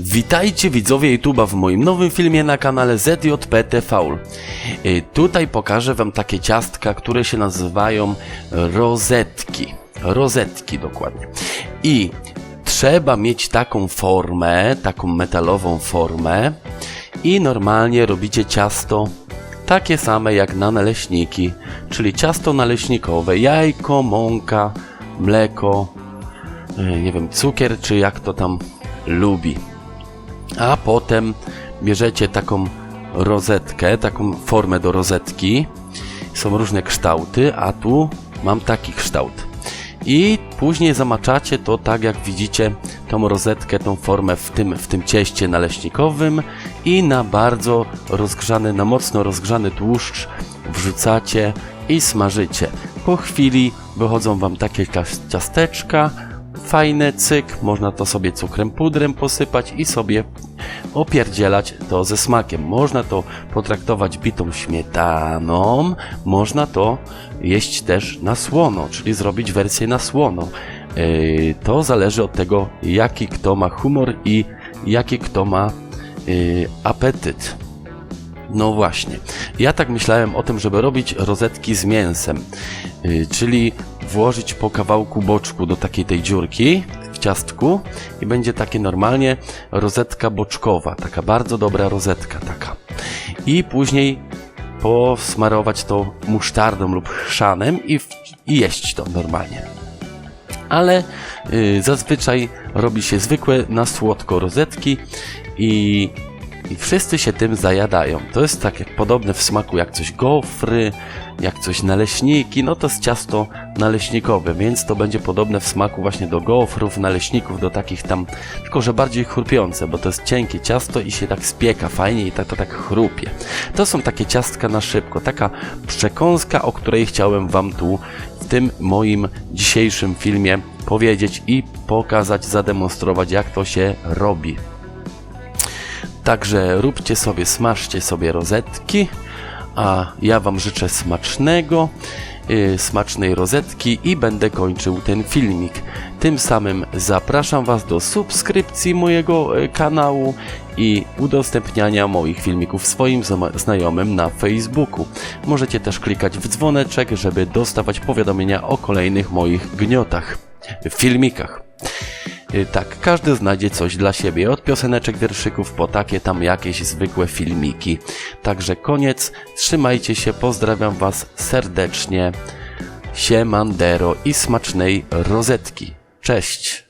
Witajcie widzowie YouTube'a w moim nowym filmie na kanale ZJPTV. Y, Tutaj pokażę wam takie ciastka, które się nazywają rozetki. Rozetki dokładnie. I trzeba mieć taką formę, taką metalową formę i normalnie robicie ciasto takie same jak na naleśniki, czyli ciasto naleśnikowe, jajko, mąka, mleko, y, nie wiem, cukier, czy jak to tam lubi. A potem bierzecie taką rozetkę, taką formę do rozetki. Są różne kształty, a tu mam taki kształt. I później zamaczacie to tak jak widzicie tą rozetkę, tą formę w tym, w tym cieście naleśnikowym i na bardzo rozgrzany, na mocno rozgrzany tłuszcz wrzucacie i smażycie. Po chwili wychodzą wam takie cias- ciasteczka, fajne, cyk, można to sobie cukrem pudrem posypać i sobie opierdzielać to ze smakiem. Można to potraktować bitą śmietaną, można to jeść też na słono, czyli zrobić wersję na słono. Yy, To zależy od tego, jaki kto ma humor i jaki kto ma yy, apetyt. No właśnie. Ja tak myślałem o tym, żeby robić rozetki z mięsem, yy, czyli włożyć po kawałku boczku do takiej tej dziurki w ciastku i będzie takie normalnie rozetka boczkowa, taka bardzo dobra rozetka taka. I później posmarować to musztardą lub chrzanem i, i jeść to normalnie ale y, zazwyczaj robi się zwykłe na słodko rozetki i, i wszyscy się tym zajadają. To jest tak jak podobne w smaku jak coś gofry, jak coś naleśniki, no to jest ciasto naleśnikowe, więc to będzie podobne w smaku właśnie do gofrów, naleśników, do takich tam, tylko że bardziej chrupiące, bo to jest cienkie ciasto i się tak spieka fajnie i tak to tak chrupie. To są takie ciastka na szybko, taka przekąska, o której chciałem wam tu w tym moim dzisiejszym filmie powiedzieć i pokazać, zademonstrować, jak to się robi. Także róbcie sobie, smażcie sobie rozetki, a ja Wam życzę smacznego, yy, smacznej rozetki i będę kończył ten filmik. Tym samym zapraszam Was do subskrypcji mojego y, kanału i udostępniania moich filmików swoim znajomym na Facebooku. Możecie też klikać w dzwoneczek, żeby dostawać powiadomienia o kolejnych moich gniotach, filmikach. Y, Tak, każdy znajdzie coś dla siebie, od pioseneczek, wierszyków po takie tam jakieś zwykłe filmiki. Także koniec, trzymajcie się, pozdrawiam Was serdecznie, siemandero i smacznej rozetki. Cześć!